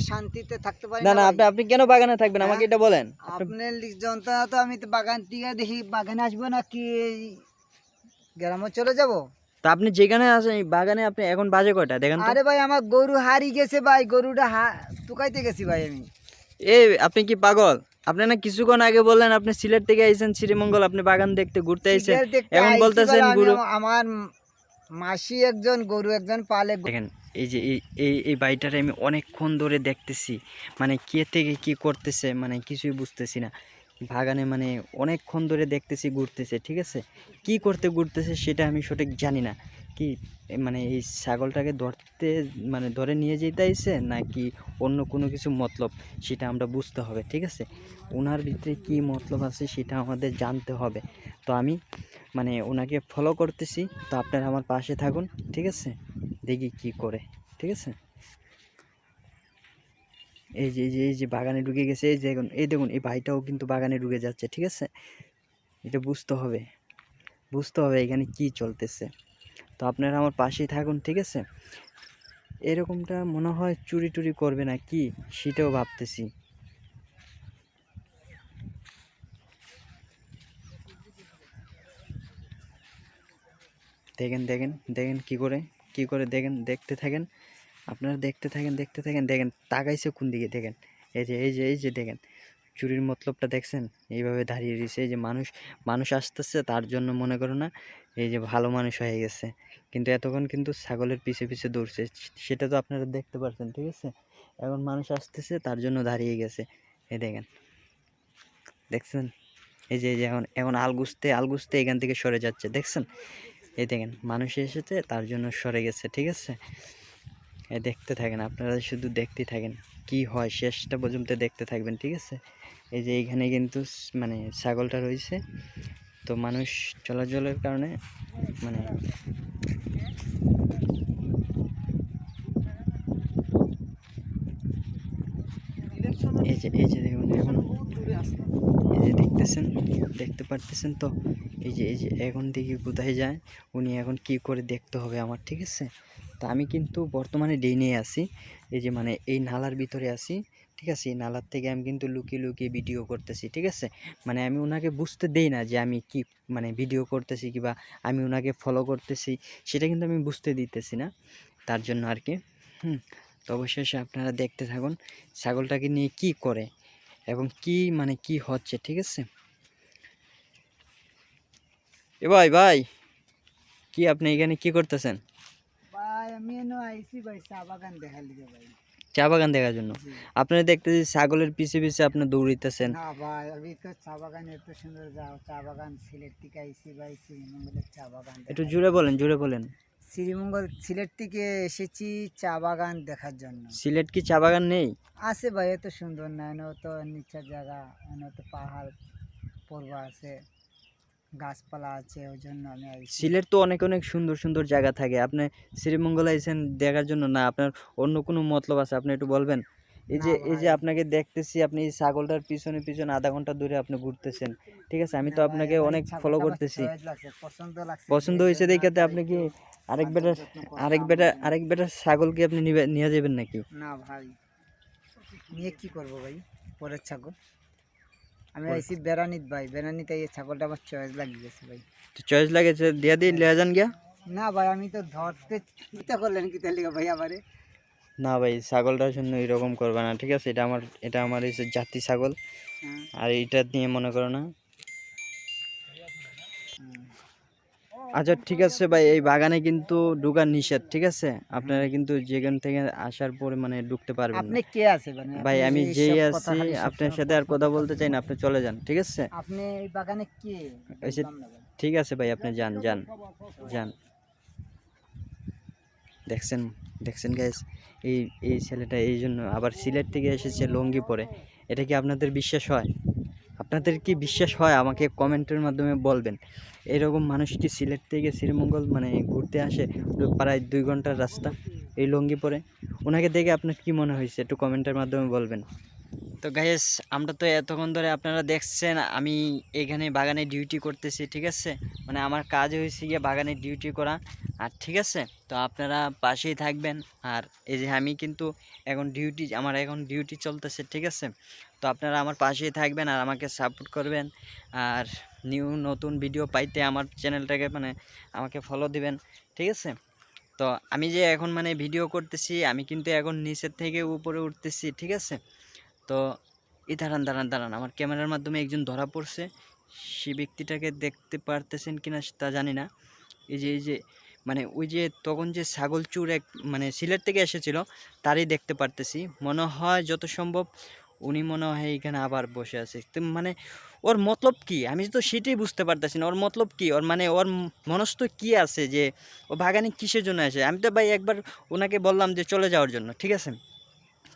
শান্তিতে থাকতে পারি না না? আপনি আপনি কেন বাগানে থাকবেন? আমাকে হ্যাঁ? এটা বলেন। আপনার যন্ত্রণা তো আমি তো বাগান থেকে দেখি বাগানে আসব না কি এই গ্রামে চলে যাব? তা আপনি যেখানে আছেন বাগানে আপনি এখন বাজে কয়টা? দেখেন আরে ভাই আমার গরু হারিয়ে গেছে ভাই গরুটা টুকাইতে গেছি ভাই আমি। এ আপনি কি পাগল? আপনি না কিছুক্ষণ আগে বললেন আপনি সিলেট থেকে আইছেন শ্রীমঙ্গল আপনি বাগান দেখতে ঘুরতে আইছেন। এখন বলতেছেন গুরু আমা- আমার মাসি একজন গরু একজন পালে। দেখেন এই যে এই এই বাড়িটারে আমি অনেকক্ষণ ধরে দেখতেছি। মানে কে থেকে কি করতেছে মানে কিছুই বুঝতেছি না। বাগানে মানে অনেকক্ষণ ধরে দেখতেছি ঘুরতেছে, ঠিক আছে? কি করতে ঘুরতেছে সেটা আমি সঠিক জানি না। কি মানে এই ছাগলটাকে ধরতে মানে ধরে নিয়ে যেতে আইছে, নাকি অন্য কোনো কিছু মতলব? সেটা আমরা বুঝতে হবে, ঠিক আছে? ওনার ভিতরে কি মতলব আছে সেটা আমাদের জানতে হবে। তো আমি মানে ওনাকে ফলো করতেছি, তো আপনারা আমার পাশে থাকুন, ঠিক আছে? দেখি কি করে, ঠিক আছে? এই যে এই যে এই যে বাগানে ঢুকে গেছে, এই যে দেখুন এই দেখুন, এই ভাইটাও কিন্তু বাগানে ঢুকে যাচ্ছে, ঠিক আছে? এটা বুঝতে হবে বুঝতে হবে এখানে কি চলতেছে। তো আপনারা আমার পাশেই থাকুন, ঠিক আছে? এরকমটা মনে হয় চুরি টুরি করবে না কি? সেটাও ভাবতেছি। দেখেন দেখেন দেখেন কি করে কি করে দেখেন, দেখতে থাকেন। আপনারা দেখতে থাকেন দেখতে থাকেন, দেখেন, তাকাইছে কোন দিকে, দেখেন। এই যে এই যে এই যে দেখেন, চুরির মতলবটা দেখছেন? এইভাবে দাঁড়িয়ে রয়েছে। এই যে মানুষ মানুষ আসতেছে, তার জন্য মনে করো না এই যে ভালো মানুষ হয়ে গেছে। কিন্তু এতক্ষণ কিন্তু ছাগলের পিছে পিছে দৌড়ছে, সেটা তো আপনারা দেখতে পাচ্ছেন ঠিক আছে? এখন মানুষ আসতেছে, তার জন্য দাঁড়িয়ে গেছে। এই দেখেন, দেখছেন? এই যে এখন এখন আলগুস্তে আলগুস্তে এখান থেকে সরে যাচ্ছে, দেখছেন? এই দেখেন, মানুষ এসেছে, তার জন্য সরে গেছে, ঠিক আছে? এই দেখতে থাকেন, আপনারা শুধু দেখতেই থাকেন, কি হয় শেষটা পর্যন্ত দেখতে থাকবেন, ঠিক আছে? এই যে এইখানে কিন্তু মানে ছাগলটা রয়েছে তো মানুষ চলাচলের কারণে মানে এই যে এই যে দেখুন, এখন এই যে দেখতেছেন, দেখতে পারতেছেন তো? এই যে এই যে, এখন দেখি কোথায় যায়, উনি এখন কি করে দেখতে হবে আমার, ঠিক আছে? তা আমি কিন্তু বর্তমানে ডেইনে আছি, এই যে মানে এই নালার ভিতরে আছি ঠিক আছে নালার থেকে আমি কিন্তু লুকিয়ে লুকিয়ে ভিডিও করতেছি, ঠিক আছে? মানে আমি ওনাকে বুঝতে দেই না যে আমি কি মানে ভিডিও করতেছি কিংবা আমি ওনাকে ফলো করতেছি, সেটা কিন্তু আমি বুঝতে দিতেছি না, তার জন্য আর কি হুম, তো অবশেষে আপনারা দেখতে থাকুন, ছাগলটাকে নিয়ে কি করে এবং কি মানে কি হচ্ছে, ঠিক আছে? এ ভাই ভাই, কি আপনি এখানে কি করতেছেন? ভাই, আমি আইছি, ভাই, চা বাগান দেখার লিগে, ভাই। চা বাগান দেখার জন্য। আপনারা দেখতেছি ছাগলের পিছে পিছে আপনি দৌড়িতেছেন। না ভাই আমি তো চা বাগান এত সুন্দর যাও চা বাগান সিলেট থেকে আইছি ভাই শ্রীমঙ্গলের চা বাগান একটু জুড়ে বলেন জুড়ে বলেন। শ্রীমঙ্গল সিলেট থেকে এসেছি চা বাগান দেখার জন্য। সিলেট কি চা বাগান নেই? আছে ভাই এত সুন্দর না এনে তো নিচের জায়গা এনে তো পাহাড় পর্ব আছে। গাছপালা আছে ওই জন্য আমি আইছি সিলেট তো অনেক অনেক সুন্দর সুন্দর জায়গা থাকে। আপনি শ্রীমঙ্গল আইছেন দেখার জন্য না আপনার অন্য কোনো মতলব আছে? আপনি একটু বলবেন? এই যে না এই যে ভাই। আপনাকে দেখতেছি আপনি এই ছাগলটার পিছনে পিছনে আধা ঘণ্টা ধরে আপনি ঘুরতেছেন। ঠিক আছে? আমি তো না ভাই, আপনাকে আমার অনেক ছাগলটা ফলো আমার করতেছি। লাগছে, পছন্দ লাগছে পছন্দ এই হয়েছে দেখাতে আপনি কি। আরেক বেটার আরেক বেটা আরেক বেটার ছাগল কি আপনি নিবে নিয়ে যাবেন নাকি? না ভাই। নিয়ে কি করব ভাই? পরের ছাগল। আমি আইছি বেড়ানিত ভাই বেড়ানিতে এই ছাগলটা আমার চয়েস লাগিয়ে গেছে ভাই। চয়েস লাগেছে দিয়ে দিয়ে লিয়ে যান গিয়া। না ভাই আমি তো ধরতে চিন্তা করলেন কি তাহলে ভাই আমারে। না ভাই ছাগলটার জন্য এরকম করবে না ঠিক আছে? এটা আমার এটা আমার এই জাতি ছাগল। হ্যাঁ, আর এটা নিয়ে মনে করো না। আচ্ছা ঠিক আছে ভাই এই বাগানে কিন্তু ঢুকার নিষেধ ঠিক আছে? আপনারা কিন্তু যেখান থেকে আসার পরে মানে ঢুকতে পারবেন আপনি কে আছে মানে? ভাই আমি যেই আছি আপনার সাথে আর কথা বলতে চাই না আপনি চলে যান ঠিক আছে? আপনি এই বাগানে কে। ঠিক আছে ভাই আপনি যান যান যান। দেখছেন দেখছেন গাইস এই এই ছেলেটা এই জন্য আবার সিলেট থেকে এসেছে লঙ্গি পরে। এটা কি আপনাদের বিশ্বাস হয়? আপনাদের কি বিশ্বাস হয়? আমাকে কমেন্টের মাধ্যমে বলবেন। এরকম মানুষ কি সিলেট থেকে শ্রীমঙ্গল মানে ঘুরতে আসে প্রায় দুই ঘণ্টার রাস্তা এই লঙ্গি পরে। ওনাকে দেখে আপনার কি মনে হয়েছে? একটু কমেন্টের মাধ্যমে বলবেন। তো গাইস আমরা তো এতক্ষণ ধরে আপনারা দেখছেন, আমি এখানে বাগানে ডিউটি করতেছি, ঠিক আছে? মানে আমার কাজ হয়েছে গিয়ে বাগানে ডিউটি করা। আর ঠিক আছে? তো আপনারা পাশেই থাকবেন। আর এই যে আমি কিন্তু এখন ডিউটি আমার এখন ডিউটি চলতেছে, ঠিক আছে? তো আপনারা আমার পাশেই থাকবেন আর আমাকে সাপোর্ট করবেন। আর নিউ নতুন ভিডিও পাইতে আমার চ্যানেলটাকে মানে আমাকে ফলো দিবেন, ঠিক আছে? তো আমি যে এখন মানে ভিডিও করতেছি, আমি কিন্তু এখন নিচের থেকে উপরে উঠতেছি, ঠিক আছে? তো এই দাঁড়ান দাঁড়ান দাঁড়ান, আমার ক্যামেরার মাধ্যমে একজন ধরা পড়ছে। সে ব্যক্তিটাকে দেখতে পারতেছেন কিনা তা জানি না। এই যে এই যে মানে ওই যে তখন যে ছাগল চুর এক মানে সিলেট থেকে এসেছিল, তারই দেখতে পারতেছি। মনে হয় যত সম্ভব উনি মনে হয় এখানে আবার বসে আছে। মানে ওর মতলব কি? আমি তো সেটাই বুঝতে পারতেছি না। ওর মতলব কি? ওর মানে ওর মনস্থ কি আছে যে ও বাগানে কিসের জন্য আসে? আমি তো ভাই একবার ওনাকে বললাম যে চলে যাওয়ার জন্য, ঠিক আছে?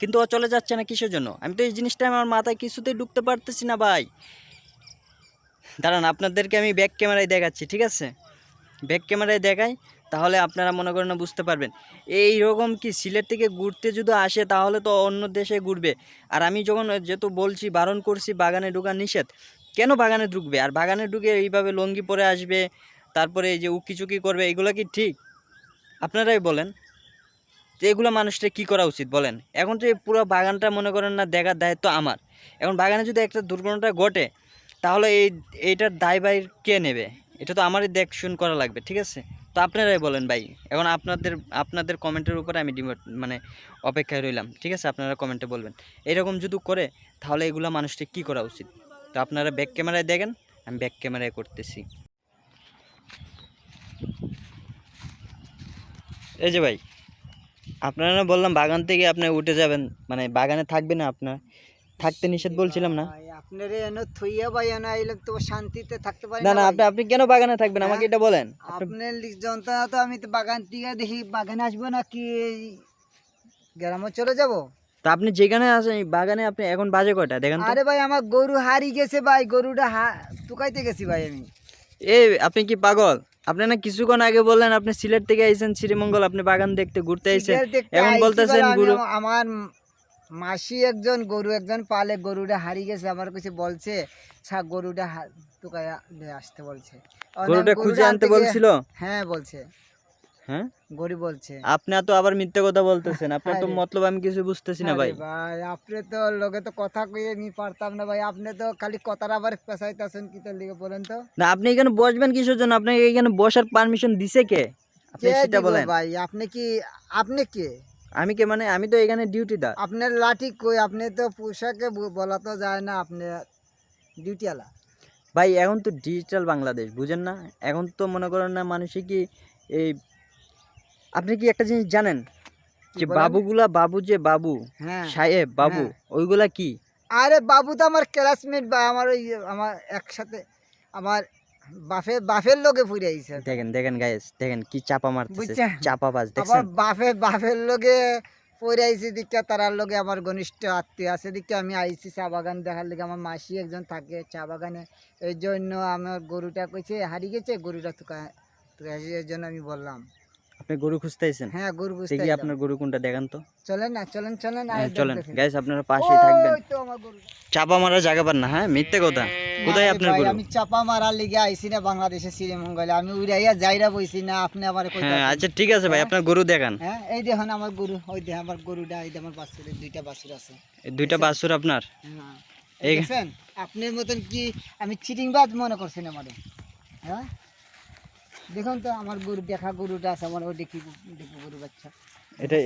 কিন্তু ও চলে যাচ্ছে না কিসের জন্য? আমি তো এই জিনিসটা আমার মাথায় কিছুতেই ঢুকতে পারতেছি না ভাই। দাঁড়ান, আপনাদেরকে আমি ব্যাক ক্যামেরায় দেখাচ্ছি, ঠিক আছে? ব্যাক ক্যামেরায় দেখাই। তাহলে আপনারা মনে করেন বুঝতে পারবেন। এই রকম কি সিলেট থেকে ঘুরতে যদি আসে, তাহলে তো অন্য দেশে ঘুরবে। আর আমি যখন যেহেতু বলছি, বারণ করছি, বাগানে ঢোকা নিষেধ, কেন বাগানে ঢুকবে? আর বাগানে ঢুকে এইভাবে লঙ্গি পরে আসবে, তারপরে এই যে উকি চুকি করবে, এগুলো কি ঠিক? আপনারাই বলেন। তো এগুলো মানুষটা কি করা উচিত বলেন? এখন তো এই পুরো বাগানটা মনে করেন না দেখার দায়িত্ব আমার। এখন বাগানে যদি একটা দুর্ঘটনা ঘটে, তাহলে এই, এইটার দায় বাই কে নেবে? এটা তো আমারই দেখশুন করা লাগবে, ঠিক আছে? তো আপনারাই বলেন ভাই। এখন আপনাদের আপনাদের কমেন্টের উপরে আমি ডিমোট মানে অপেক্ষায় রইলাম, ঠিক আছে? আপনারা কমেন্টে বলবেন। এরকম যদি করে, তাহলে এগুলো মানুষটা কি করা উচিত? তো আপনারা ব্যাক ক্যামেরায় দেখেন, আমি ব্যাক ক্যামেরায় করতেছি। এই যে ভাই, আপনারা বললাম বাগান থেকে আপনি উঠে যাবেন মানে বাগানে থাকবে না আপনার। থাকতে নিষেধ বলছিলাম না। আপনারে এনে থইয়া ভাই এনে আইলে তো শান্তিতে থাকতে পারি না না আপনি আপনি কেন বাগানে থাকবেন? আমাকে হ্যাঁ? এটা বলেন। আপনার যন্ত্রণা তো আমি তো বাগান থেকে দেখি বাগানে আসব না কি গ্রামে চলে যাব? তা আপনি যেখানে আছেন বাগানে আপনি এখন বাজে কয়টা? দেখেন আরে ভাই আমার গরু হারিয়ে গেছে ভাই গরুটা টুকাইতে গেছি ভাই আমি। এই আপনি কি পাগল? আপনি না কিছুক্ষণ আগে বললেন আপনি সিলেট থেকে আইছেন শ্রীমঙ্গল আপনি বাগান দেখতে ঘুরতে আইছেন। এখন বলতেছেন আমার মাসি একজন গরু একজন পালে গরুটা হারিয়ে গেছে আমার কাছে বলছে ছা গরুটা টুকাইয়া আসতে বলছে। গরুটা খুঁজে আনতে বলছিল? হ্যাঁ বলছে। হ্যাঁ? গরু বলছে। আপনি তো আবার মিথ্যে কথা বলতেছেন আপনার তো মতলব আমি কিছু বুঝতেছি না ভাই। ভাই আপনি তো লগে তো কথা কইয়ে আমি পারতাম না ভাই আপনি তো খালি কথার আবার কি তোর লিগে বলেন তো? না আপনি এখানে বসবেন কিসের জন্য? আপনাকে এখানে বসার পারমিশন দিছে কে? আপনি সেটা বলেন। ভাই? আপনি কি আপনি কে? আমি কে মানে আমি তো এখানে ডিউটি দা আপনার লাঠি কই? আপনি তো পোশাকে বলা তো যায় না আপনি ডিউটি আলা। ভাই এখন তো ডিজিটাল বাংলাদেশ বুঝেন না? এখন তো মনে করেন না মানুষে কি এই আপনি কি একটা জিনিস জানেন? যে বাবুগুলা বাবু যে বাবু হ্যাঁ সাহেব বাবু হ্যাঁ। ওইগুলা কি? আরে বাবু তো আমার ক্লাসমেট বা আমার ওই আমার একসাথে আমার বাফের বাফের লোকে ফুরে আইছে। দেখেন দেখেন গাইস দেখেন কি চাপা মারতেছে চাপা বাজ আমার দেখছেন? বাফে বাফের লোকে পরে আইছি দিকে তারার লোকে আমার ঘনিষ্ঠ আত্মীয় আছে আমি আইছি চা বাগান দেখার লিগে আমার মাসি একজন থাকে চা বাগানে এই জন্য আমার গরুটা কইছে হারিয়ে গেছে গরুটা তুকা জন্য আমি বললাম। আপনি গরু হ্যাঁ গরু দেখি আপনার গরু কোনটা দেখান তো। চলেন না চলেন চলেন হ্যাঁ, চলেন। গাইস আপনারা পাশেই থাকবেন। আমার চাপা মারা জায়গা পান না হ্যাঁ মিথ্যে কথা। কোথায় আপনার গরু? আমি চাপা মারার লিগে আইছি না বাংলাদেশে শ্রীমঙ্গলে। আমি উড়াইয়া যাইরা বইছি না আপনি আমার হ্যাঁ আচ্ছা ঠিক আছে ভাই আপনার গরু দেখান। হ্যাঁ এই দেখুন আমার গরু ওই দেখ আমার গরুটা এই আমার বাছুরের দুইটা বাছুর আছে। এই দুইটা বাছুর আপনার? হ্যাঁ দেখছেন? আপনার মতন কি আমি চিটিংবাজ মনে করছেন আমাদের হ্যাঁ? দেখুন তো আমার গরু দেখা গরুটা আছে আমার ওই দেখি গরু বাচ্চা। এটা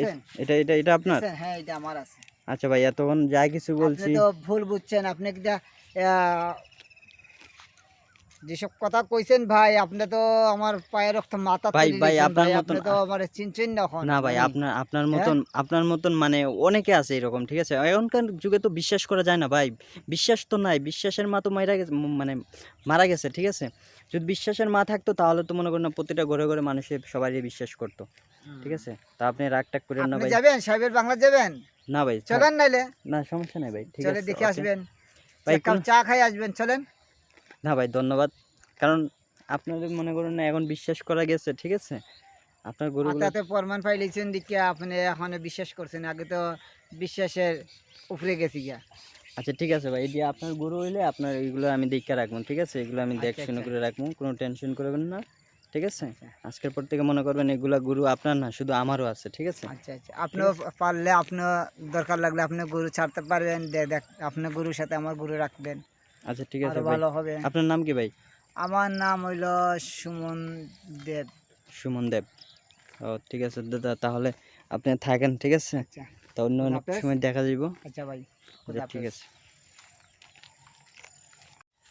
এটা এটা এটা আপনার? হ্যাঁ এটা আমার আছে। আচ্ছা ভাই এতক্ষণ যা কিছু বলছি তো ভুল বুঝছেন আপনি আহ, যেসব কথা কইছেন ভাই আপনি তো আমার পায়ের রক্ত মাথা ভাই, ভাই, আপনার মতন- তো আমার চিনছেন না এখন না ভাই আপনার আপনার হ্যাঁ? মতন আপনার মতন মানে অনেকে আছে এরকম ঠিক আছে? এখনকার যুগে তো বিশ্বাস করা যায় না ভাই বিশ্বাস তো নাই বিশ্বাসের মা তো মারা গেছে মানে মারা গেছে ঠিক আছে? যদি বিশ্বাসের মা থাকতো তাহলে তো মনে করেন না প্রতিটা ঘরে ঘরে মানুষের সবাই বিশ্বাস করতো ঠিক আছে? তা আপনি রাগ টাগ করেন না ভাই। যাবেন? সাহেবের বাংলা যাবেন? না ভাই চলেন নাইলে। না সমস্যা নাই ভাই ঠিক চলে আছে দেখে আসবেন। ভাই, চা খাই আসবেন চলেন। না ভাই ধন্যবাদ। কারণ আপনাদের মনে করেন না এখন বিশ্বাস করা গেছে ঠিক আছে? আপনার গরুগুলো তাতে প্রমাণ পাইলেছেন দিকে আপনি এখন বিশ্বাস করছেন আগে তো বিশ্বাসের উপরে গেছি গিয়া। আচ্ছা ঠিক আছে ভাই এই যে আপনার গরু হইলে আপনার এইগুলো আমি দেখে রাখব ঠিক আছে? এগুলো আমি আচ্ছা, দেখশুনে আচ্ছা। করে রাখব কোনো টেনশন করবেন না ঠিক আছে? আচ্ছা। আজকের পর থেকে মনে করবেন এগুলা গরু আপনার না শুধু আমারও আছে ঠিক আছে? আচ্ছা আচ্ছা। আপনিও পারলে আপনার দরকার লাগলে আপনি গরু ছাড়তে পারবেন দেখ আপনার গরুর সাথে আমার গরু রাখবেন। আচ্ছা ঠিক আছে ভালো হবে। আপনার নাম কি ভাই? আমার নাম হইল সুমন দেব। সুমন দেব। ও ঠিক আছে দাদা তাহলে আপনি থাকেন ঠিক আছে? আচ্ছা। তা অন্য হাফেজ। সময় দেখা যাইব। আচ্ছা ভাই। আচ্ছা, ঠিক আছে।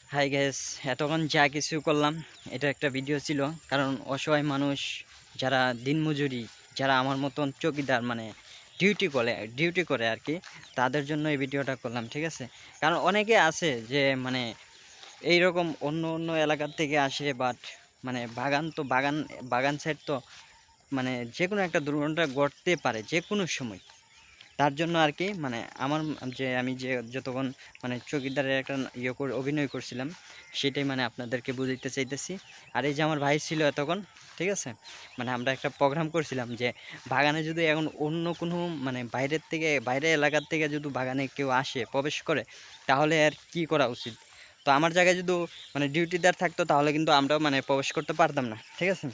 হাই গ্যাস এতক্ষণ যা কিছু করলাম এটা একটা ভিডিও ছিল। কারণ অসহায় মানুষ যারা দিনমজুরি যারা আমার মতন চকিদার মানে ডিউটি করে ডিউটি করে আর কি তাদের জন্য এই ভিডিওটা করলাম, ঠিক আছে? কারণ অনেকে আছে যে মানে এই রকম অন্য অন্য এলাকার থেকে আসে বাট মানে বাগান তো, বাগান বাগান সাইড তো মানে যে কোনো একটা দুর্ঘটনা ঘটতে পারে যে কোনো সময়। তার জন্য আর কি মানে আমার যে আমি যে যতক্ষণ মানে চৌকিদারের একটা ইয়ে করে, অভিনয় করছিলাম, সেটাই মানে আপনাদেরকে বুঝাইতে চাইতেছি। আর এই যে আমার ভাই ছিল এতক্ষণ, ঠিক আছে? মানে আমরা একটা প্রোগ্রাম করছিলাম যে বাগানে যদি এখন অন্য কোনো মানে বাইরের থেকে, বাইরে এলাকার থেকে যদি বাগানে কেউ আসে, প্রবেশ করে, তাহলে আর কি করা উচিত? তো আমার জায়গায় যদি মানে ডিউটিদার থাকতো, তাহলে কিন্তু আমরাও মানে প্রবেশ করতে পারতাম না, ঠিক আছে?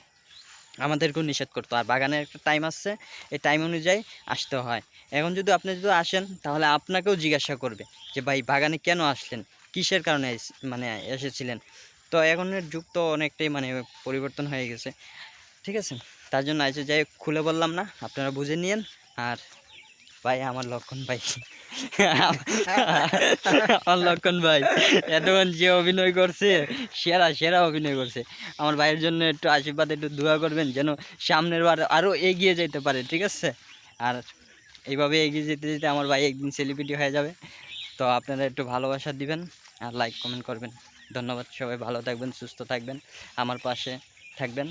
আমাদেরকেও নিষেধ করতো। আর বাগানের একটা টাইম আসছে, এই টাইম অনুযায়ী আসতে হয়। এখন যদি আপনি যদি আসেন, তাহলে আপনাকেও জিজ্ঞাসা করবে যে, ভাই, বাগানে কেন আসলেন? কিসের কারণে মানে এসেছিলেন? তো এখনের যুগ তো অনেকটাই মানে পরিবর্তন হয়ে গেছে। ঠিক আছে? তার জন্য আইসে যাই খুলে বললাম না, আপনারা বুঝে নিন আর ভাই, আমার লক্ষণ ভাই। আমার লক্ষণ ভাই, এতক্ষণ যে অভিনয় করছে, সেরা সেরা অভিনয় করছে। আমার ভাইয়ের জন্য একটু আশীর্বাদ, একটু দোয়া করবেন যেন সামনের বার আরও এগিয়ে যেতে পারে, ঠিক আছে? আর এইভাবে এগিয়ে যেতে যেতে আমার ভাই একদিন সেলিব্রিটি হয়ে যাবে। তো আপনারা একটু ভালোবাসা দিবেন আর লাইক কমেন্ট করবেন। ধন্যবাদ সবাই, ভালো থাকবেন, সুস্থ থাকবেন, আমার পাশে থাকবেন।